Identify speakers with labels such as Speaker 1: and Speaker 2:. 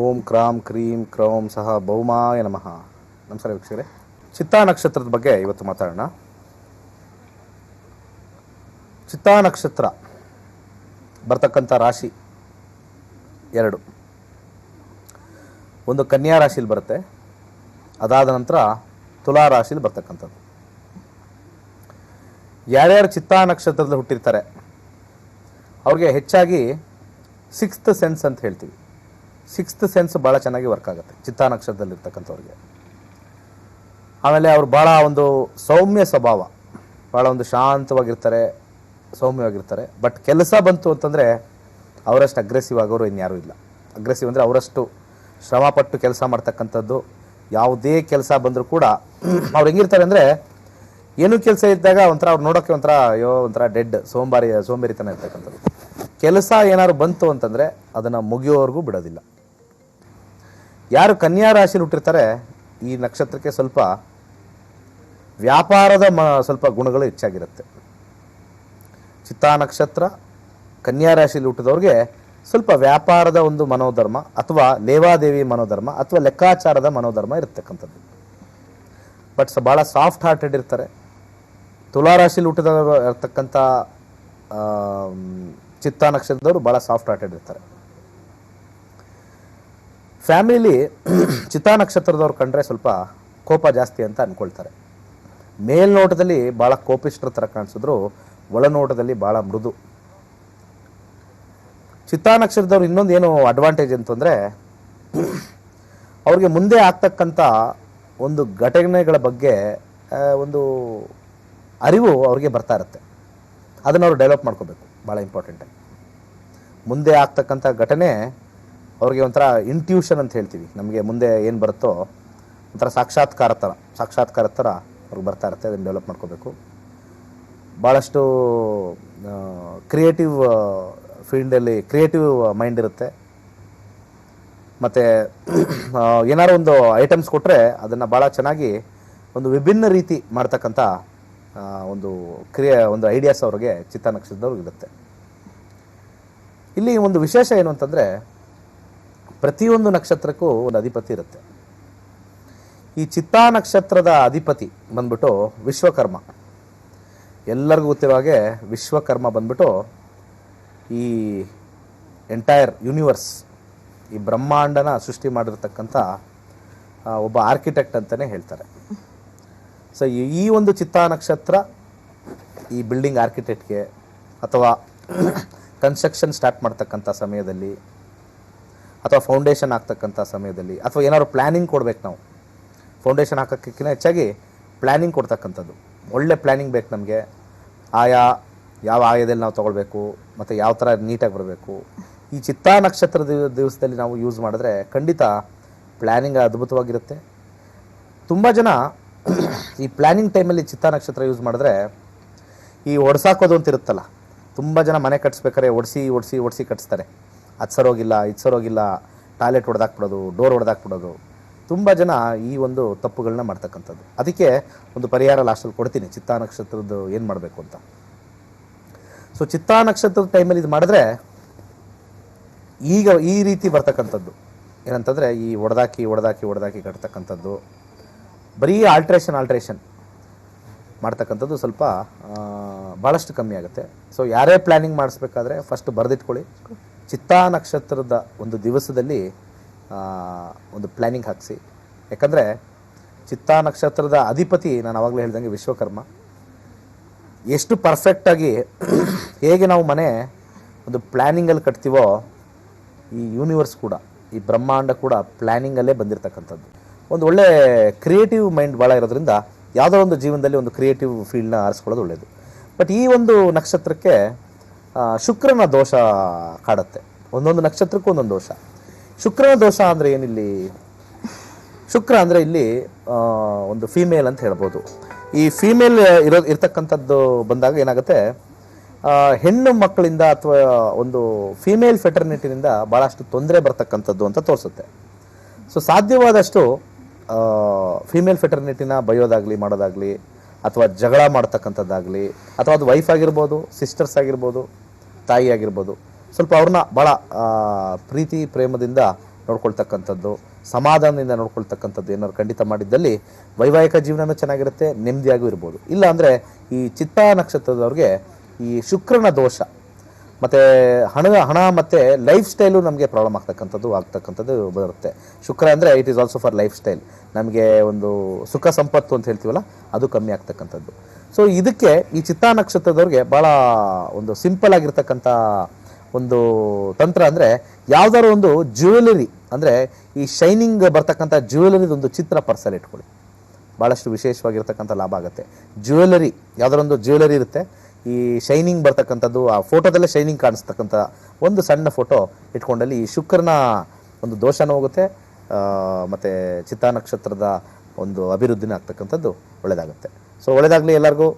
Speaker 1: ಓಂ ಕ್ರಾಂ cream ಕ್ರೌಂ ಸಹ ಭೌಮಾಯ ನಮಃ. ನಮಸ್ಕಾರ ವೀಕ್ಷಕರೇ. ಚಿತ್ತಾ ನಕ್ಷತ್ರದ ಬಗ್ಗೆ ಇವತ್ತು ಮಾತಾಡೋಣ. ಚಿತ್ತಾ ನಕ್ಷತ್ರ ಬರ್ತಕ್ಕಂಥ ರಾಶಿ ಎರಡು. ಒಂದು ಕನ್ಯಾ ರಾಶಿಲಿ ಬರುತ್ತೆ. ಅದಾದ ನಂತರ ತುಲಾ ರಾಶಿಲಿ ಬರ್ತಕ್ಕಂಥದ್ದು. ಯಾರ್ಯಾರು ಚಿತ್ತಾ ನಕ್ಷತ್ರದಲ್ಲಿ ಹುಟ್ಟಿರ್ತಾರೆ, ಅವ್ರಿಗೆ ಹೆಚ್ಚಾಗಿ ಸಿಕ್ಸ್ತ್ ಸೆನ್ಸ್ ಅಂತ ಹೇಳ್ತೀವಿ. ಸಿಕ್ಸ್ತ್ ಸೆನ್ಸ್ ಭಾಳ ಚೆನ್ನಾಗಿ ವರ್ಕ್ ಆಗುತ್ತೆ, ಚಿತ್ತಾ ನಕ್ಷತ್ರದಲ್ಲಿರ್ತಕ್ಕಂಥವ್ರಿಗೆ. ಆಮೇಲೆ ಅವ್ರು ಭಾಳ ಒಂದು ಸೌಮ್ಯ ಸ್ವಭಾವ, ಭಾಳ ಒಂದು ಶಾಂತವಾಗಿರ್ತಾರೆ, ಸೌಮ್ಯವಾಗಿರ್ತಾರೆ. ಬಟ್ ಕೆಲಸ ಬಂತು ಅಂತಂದರೆ ಅವರಷ್ಟು ಅಗ್ರೆಸಿವ್ ಆಗೋರು ಇನ್ಯಾರೂ ಇಲ್ಲ. ಅಗ್ರೆಸಿವ್ ಅಂದರೆ ಅವರಷ್ಟು ಶ್ರಮಪಟ್ಟು ಕೆಲಸ ಮಾಡ್ತಕ್ಕಂಥದ್ದು, ಯಾವುದೇ ಕೆಲಸ ಬಂದರೂ ಕೂಡ ಅವ್ರು ಹೆಂಗಿರ್ತಾರೆ ಅಂದರೆ ಏನು ಕೆಲಸ ಇದ್ದಾಗ ಒಂಥರ ಅವ್ರು ನೋಡೋಕ್ಕೆ ಒಂಥರ, ಅಯ್ಯೋ, ಒಂಥರ ಡೆಡ್ ಸೋಂಬಾರಿ, ಸೋಂಬೇರಿತನ ಇರ್ತಕ್ಕಂಥದ್ದು. ಕೆಲಸ ಏನಾದ್ರು ಬಂತು ಅಂತಂದರೆ ಅದನ್ನು ಮುಗಿಯೋವರೆಗೂ ಬಿಡೋದಿಲ್ಲ. ಯಾರು ಕನ್ಯಾ ರಾಶಿಲಿ ಹುಟ್ಟಿರ್ತಾರೆ, ಈ ನಕ್ಷತ್ರಕ್ಕೆ ಸ್ವಲ್ಪ ವ್ಯಾಪಾರದ ಮ, ಸ್ವಲ್ಪ ಗುಣಗಳು ಹೆಚ್ಚಾಗಿರುತ್ತೆ. ಚಿತ್ತಾ ನಕ್ಷತ್ರ ಕನ್ಯಾ ರಾಶಿಯಲ್ಲಿ ಹುಟ್ಟಿದವ್ರಿಗೆ ಸ್ವಲ್ಪ ವ್ಯಾಪಾರದ ಒಂದು ಮನೋಧರ್ಮ ಅಥವಾ ಲೇವಾದೇವಿ ಮನೋಧರ್ಮ ಅಥವಾ ಲೆಕ್ಕಾಚಾರದ ಮನೋಧರ್ಮ ಇರತಕ್ಕಂಥದ್ದು. ಬಟ್ ಭಾಳ ಸಾಫ್ಟ್ ಹಾರ್ಟೆಡ್ ಇರ್ತಾರೆ. ತುಲಾ ರಾಶಿಲಿ ಹುಟ್ಟಿದ ಇರ್ತಕ್ಕಂಥ ಚಿತ್ತಾ ನಕ್ಷತ್ರದವರು ಭಾಳ ಸಾಫ್ಟ್ ಹಾರ್ಟೆಡ್ ಇರ್ತಾರೆ. ಫ್ಯಾಮಿಲಿ ಚಿತಾ ನಕ್ಷತ್ರದವ್ರು ಕಂಡ್ರೆ ಸ್ವಲ್ಪ ಕೋಪ ಜಾಸ್ತಿ ಅಂತ ಅಂದ್ಕೊಳ್ತಾರೆ ಮೇಲ್ನೋಟದಲ್ಲಿ ಭಾಳ ಕೋಪಿಷ್ಟ್ರ ಥರ ಕಾಣಿಸಿದ್ರು, ಒಳನೋಟದಲ್ಲಿ ಭಾಳ ಮೃದು. ಚಿತ್ತಾ ನಕ್ಷತ್ರದವ್ರು ಇನ್ನೊಂದು ಏನು ಅಡ್ವಾಂಟೇಜ್ ಅಂತಂದರೆ, ಅವ್ರಿಗೆ ಮುಂದೆ ಆಗ್ತಕ್ಕಂಥ ಒಂದು ಘಟನೆಗಳ ಬಗ್ಗೆ ಒಂದು ಅರಿವು ಅವ್ರಿಗೆ ಬರ್ತಾ ಇರುತ್ತೆ. ಅದನ್ನು ಅವರು ಡೆವಲಪ್ ಮಾಡ್ಕೋಬೇಕು ಭಾಳ ಇಂಪಾರ್ಟೆಂಟಾಗಿ ಮುಂದೆ ಆಗ್ತಕ್ಕಂಥ ಘಟನೆ ಅವ್ರಿಗೆ ಒಂಥರ ಇಂಟ್ಯೂಷನ್ ಅಂತ ಹೇಳ್ತೀವಿ. ನಮಗೆ ಮುಂದೆ ಏನು ಬರುತ್ತೋ ಒಂಥರ ಸಾಕ್ಷಾತ್ಕಾರ ಥರ ಸಾಕ್ಷಾತ್ಕಾರ ಥರ ಅವ್ರಿಗೆ ಬರ್ತಾ ಇರುತ್ತೆ, ಅದನ್ನು ಡೆವಲಪ್ ಮಾಡ್ಕೋಬೇಕು. ಭಾಳಷ್ಟು ಕ್ರಿಯೇಟಿವ್ ಫೀಲ್ಡಲ್ಲಿ ಕ್ರಿಯೇಟಿವ್ ಮೈಂಡ್ ಇರುತ್ತೆ. ಮತ್ತು ಏನಾದ್ರು ಒಂದು ಐಟಮ್ಸ್ ಕೊಟ್ಟರೆ ಅದನ್ನು ಭಾಳ ಚೆನ್ನಾಗಿ ಒಂದು ವಿಭಿನ್ನ ರೀತಿ ಮಾಡ್ತಕ್ಕಂಥ ಒಂದು ಕ್ರಿಯೆ, ಒಂದು ಐಡಿಯಾಸ್ ಅವ್ರಿಗೆ ಚಿತ್ತ ನಕ್ಷತ್ರದವ್ರಿಗೆ ಇರುತ್ತೆ. ಇಲ್ಲಿ ಒಂದು ವಿಶೇಷ ಏನು ಅಂತಂದರೆ ಪ್ರತಿಯೊಂದು ನಕ್ಷತ್ರಕ್ಕೂ ಒಂದು ಅಧಿಪತಿ ಇರುತ್ತೆ. ಈ ಚಿತ್ತಾ ನಕ್ಷತ್ರದ ಅಧಿಪತಿ ಬಂದ್ಬಿಟ್ಟು ವಿಶ್ವಕರ್ಮ. ಎಲ್ಲರಿಗೂ ಗೊತ್ತಿರೋ ಹಾಗೆ ವಿಶ್ವಕರ್ಮ ಬಂದ್ಬಿಟ್ಟು ಈ ಎಂಟೈರ್ ಯೂನಿವರ್ಸ್ ಈ ಬ್ರಹ್ಮಾಂಡನ ಸೃಷ್ಟಿ ಮಾಡಿರ್ತಕ್ಕಂಥ ಒಬ್ಬ ಆರ್ಕಿಟೆಕ್ಟ್ ಅಂತಲೇ ಹೇಳ್ತಾರೆ. ಸೊ ಈ- ಒಂದು ಚಿತ್ತಾ ನಕ್ಷತ್ರ ಈ ಬಿಲ್ಡಿಂಗ್ ಆರ್ಕಿಟೆಕ್ಟ್ಗೆ ಅಥವಾ ಕನ್ಸ್ಟ್ರಕ್ಷನ್ ಸ್ಟಾರ್ಟ್ ಮಾಡ್ತಕ್ಕಂಥ ಸಮಯದಲ್ಲಿ ಅಥವಾ ಫೌಂಡೇಶನ್ ಆಗ್ತಕ್ಕಂಥ ಸಮಯದಲ್ಲಿ, ಅಥವಾ ಏನಾದ್ರು ಪ್ಲ್ಯಾನಿಂಗ್ ಕೊಡ್ಬೇಕು ನಾವು. ಫೌಂಡೇಶನ್ ಹಾಕೋಕ್ಕಿಂತ ಹೆಚ್ಚಾಗಿ ಪ್ಲ್ಯಾನಿಂಗ್ ಕೊಡ್ತಕ್ಕಂಥದ್ದು. ಒಳ್ಳೆ ಪ್ಲ್ಯಾನಿಂಗ್ ಬೇಕು ನಮಗೆ. ಆಯಾ, ಯಾವ ಆಯದಲ್ಲಿ ನಾವು ತೊಗೊಳ್ಬೇಕು, ಮತ್ತು ಯಾವ ಥರ ನೀಟಾಗಿ ಬರಬೇಕು. ಈ ಚಿತ್ತಾ ನಕ್ಷತ್ರ ದಿವ, ದಿವಸದಲ್ಲಿ ನಾವು ಯೂಸ್ ಮಾಡಿದ್ರೆ ಖಂಡಿತ ಪ್ಲ್ಯಾನಿಂಗ್ ಅದ್ಭುತವಾಗಿರುತ್ತೆ. ತುಂಬ ಜನ ಈ ಪ್ಲ್ಯಾನಿಂಗ್ ಟೈಮಲ್ಲಿ ಚಿತ್ತಾ ನಕ್ಷತ್ರ ಯೂಸ್ ಮಾಡಿದ್ರೆ ಈ ಒಡ್ಸಾಕೋದು ಅಂತ ಇರುತ್ತಲ್ಲ, ತುಂಬ ಜನ ಮನೆ ಕಟ್ಸ್ಬೇಕಾದ್ರೆ ಒಡಿಸಿ ಒಡಿಸಿ ಒಡಿಸಿ ಕಟ್ಸ್ತಾರೆ. ಅದು ಸರೋಗಿಲ್ಲ ಇದು ಸರೋಗಿಲ್ಲ ಟಾಯ್ಲೆಟ್ ಹೊಡೆದಾಕ್ಬಿಡೋದು ಡೋರ್ ಹೊಡೆದಾಕ್ಬಿಡೋದು ತುಂಬ ಜನ ಈ ಒಂದು ತಪ್ಪುಗಳನ್ನ ಮಾಡ್ತಕ್ಕಂಥದ್ದು. ಅದಕ್ಕೆ ಒಂದು ಪರಿಹಾರ ಲಾಸ್ಟಲ್ಲಿ ಕೊಡ್ತೀನಿ. ಚಿತ್ತಾ ನಕ್ಷತ್ರದ್ದು ಏನು ಮಾಡಬೇಕು ಅಂತ. ಸೊ ಚಿತ್ತಾ ನಕ್ಷತ್ರದ ಟೈಮಲ್ಲಿ ಇದು ಮಾಡಿದ್ರೆ ಈಗ ಈ ರೀತಿ ಬರ್ತಕ್ಕಂಥದ್ದು. ಏನಂತಂದರೆ ಈ ಒಡೆದಾಕಿ ಒಡೆದಾಕಿ ಒಡೆದಾಕಿ ಕಟ್ತಕ್ಕಂಥದ್ದು. ಬರೀ ಆಲ್ಟ್ರೇಷನ್ ಆಲ್ಟ್ರೇಷನ್ ಮಾಡ್ತಕ್ಕಂಥದ್ದು ಸ್ವಲ್ಪ ಭಾಳಷ್ಟು ಕಮ್ಮಿ ಆಗುತ್ತೆ. ಸೊ ಯಾರೇ ಪ್ಲ್ಯಾನಿಂಗ್ ಮಾಡಿಸ್ಬೇಕಾದ್ರೆ ಫಸ್ಟ್ ಬರೆದಿಟ್ಕೊಳ್ಳಿ. ಚಿತ್ತಾ ನಕ್ಷತ್ರದ ಒಂದು ದಿವಸದಲ್ಲಿ ಒಂದು ಪ್ಲ್ಯಾನಿಂಗ್ ಹಾಕಿಸಿ. ಯಾಕಂದರೆ ಚಿತ್ತಾ ನಕ್ಷತ್ರದ ಅಧಿಪತಿ ನಾನು ಆವಾಗಲೇ ಹೇಳ್ದಂಗೆ ವಿಶ್ವಕರ್ಮ. ಎಷ್ಟು ಪರ್ಫೆಕ್ಟಾಗಿ ಹೇಗೆ ನಾವು ಮನೆ ಒಂದು ಪ್ಲ್ಯಾನಿಂಗಲ್ಲಿ ಕಟ್ತೀವೋ, ಈ ಯೂನಿವರ್ಸ್ ಕೂಡ, ಈ ಬ್ರಹ್ಮಾಂಡ ಕೂಡ ಪ್ಲ್ಯಾನಿಂಗಲ್ಲೇ ಬಂದಿರತಕ್ಕಂಥದ್ದು. ಒಂದು ಒಳ್ಳೆ ಕ್ರಿಯೇಟಿವ್ ಮೈಂಡ್ ಭಾಳ ಇರೋದ್ರಿಂದ ಯಾವುದೋ ಒಂದು ಜೀವನದಲ್ಲಿ ಒಂದು ಕ್ರಿಯೇಟಿವ್ ಫೀಲ್ಡ್ನ ಆರಿಸ್ಕೊಳ್ಳೋದು ಒಳ್ಳೆಯದು ಬಟ್ ಈ ಒಂದು ನಕ್ಷತ್ರಕ್ಕೆ ಶುಕ್ರನ ದೋಷ ಕಾಡುತ್ತೆ. ಒಂದೊಂದು ನಕ್ಷತ್ರಕ್ಕೂ ಒಂದೊಂದು ದೋಷ. ಶುಕ್ರನ ದೋಷ ಅಂದರೆ ಏನಿಲ್ಲಿ? ಶುಕ್ರ ಅಂದರೆ ಇಲ್ಲಿ ಒಂದು ಫೀಮೇಲ್ ಅಂತ ಹೇಳ್ಬೋದು. ಈ ಫೀಮೇಲ್ ಇರೋ, ಇರ್ತಕ್ಕಂಥದ್ದು ಬಂದಾಗ ಏನಾಗುತ್ತೆ? ಹೆಣ್ಣು ಮಕ್ಕಳಿಂದ ಅಥವಾ ಒಂದು ಫೀಮೇಲ್ ಫೆಟರ್ನಿಟಿನಿಂದ ಭಾಳಷ್ಟು ತೊಂದರೆ ಬರ್ತಕ್ಕಂಥದ್ದು ಅಂತ ತೋರಿಸುತ್ತೆ. ಸೊ ಸಾಧ್ಯವಾದಷ್ಟು ಫೀಮೇಲ್ ಫೆಟರ್ನಿಟಿನ ಬಯೋದಾಗಲಿ, ಮಾಡೋದಾಗಲಿ, ಅಥವಾ ಜಗಳ ಮಾಡ್ತಕ್ಕಂಥದ್ದಾಗಲಿ, ಅಥವಾ ಅದು ವೈಫ್ ಆಗಿರ್ಬೋದು ಸಿಸ್ಟರ್ಸ್ ಆಗಿರ್ಬೋದು ತಾಯಿ ಆಗಿರ್ಬೋದು ಸ್ವಲ್ಪ ಅವ್ರನ್ನ ಭಾಳ ಪ್ರೀತಿ, ಪ್ರೇಮದಿಂದ ನೋಡ್ಕೊಳ್ತಕ್ಕಂಥದ್ದು, ಸಮಾಧಾನದಿಂದ ನೋಡ್ಕೊಳ್ತಕ್ಕಂಥದ್ದು ಏನಾದ್ರು ಖಂಡಿತ ಮಾಡಿದ್ದಲ್ಲಿ ವೈವಾಹಿಕ ಜೀವನನೂ ಚೆನ್ನಾಗಿರುತ್ತೆ, ನೆಮ್ಮದಿಯಾಗೂ ಇರ್ಬೋದು. ಇಲ್ಲ ಅಂದರೆ ಈ ಚಿತ್ತ ನಕ್ಷತ್ರದವ್ರಿಗೆ ಈ ಶುಕ್ರನ ದೋಷ ಮತ್ತು ಹಣ ಹಣ ಮತ್ತು ಲೈಫ್ ಸ್ಟೈಲು ನಮಗೆ ಪ್ರಾಬ್ಲಮ್ ಆಗ್ತಕ್ಕಂಥದ್ದು ಆಗ್ತಕ್ಕಂಥದ್ದು ಬರುತ್ತೆ. ಶುಕ್ರ ಅಂದರೆ it is also for lifestyle ನಮಗೆ ಒಂದು ಸುಖ ಸಂಪತ್ತು ಅಂತ ಹೇಳ್ತೀವಲ್ಲ, ಅದು ಕಮ್ಮಿ ಆಗ್ತಕ್ಕಂಥದ್ದು. ಸೊ ಇದಕ್ಕೆ ಈ ಚಿತ್ತಾ ನಕ್ಷತ್ರದವ್ರಿಗೆ ಭಾಳ ಒಂದು ಸಿಂಪಲ್ ಆಗಿರ್ತಕ್ಕಂಥ ಒಂದು ತಂತ್ರ ಅಂದರೆ ಯಾವುದಾದ್ರು ಒಂದು ಜ್ಯುವೆಲರಿ ಅಂದರೆ ಈ ಶೈನಿಂಗ್ ಬರ್ತಕ್ಕಂಥ ಜ್ಯುವೆಲರಿದು ಒಂದು ಚಿತ್ರ ಪರ್ಸಲ್ ಇಟ್ಕೊಳ್ಳಿ. ಭಾಳಷ್ಟು ವಿಶೇಷವಾಗಿರ್ತಕ್ಕಂಥ ಲಾಭ ಆಗುತ್ತೆ. ಜ್ಯುವೆಲರಿ ಯಾವುದಾದ್ರೊಂದು ಜ್ಯುವೆಲರಿ ಇರುತ್ತೆ. ಈ ಶೈನಿಂಗ್ ಬರ್ತಕ್ಕಂಥದ್ದು, ಆ ಫೋಟೋದಲ್ಲೇ ಶೈನಿಂಗ್ ಕಾಣಿಸ್ತಕ್ಕಂಥ ಒಂದು ಸಣ್ಣ ಫೋಟೋ ಇಟ್ಕೊಂಡಲ್ಲಿ ಈ ಶುಕ್ರನ ಒಂದು ದೋಷನೂ ಹೋಗುತ್ತೆ ಮತ್ತು ಚಿತ್ತಾ ನಕ್ಷತ್ರದ ಒಂದು ಅಭಿವೃದ್ಧಿನ ಆಗ್ತಕ್ಕಂಥದ್ದು ಒಳ್ಳೆಯದಾಗುತ್ತೆ. ಸೊ ಒಳ್ಳೆಯದಾಗಲಿ ಎಲ್ಲರಿಗೂ.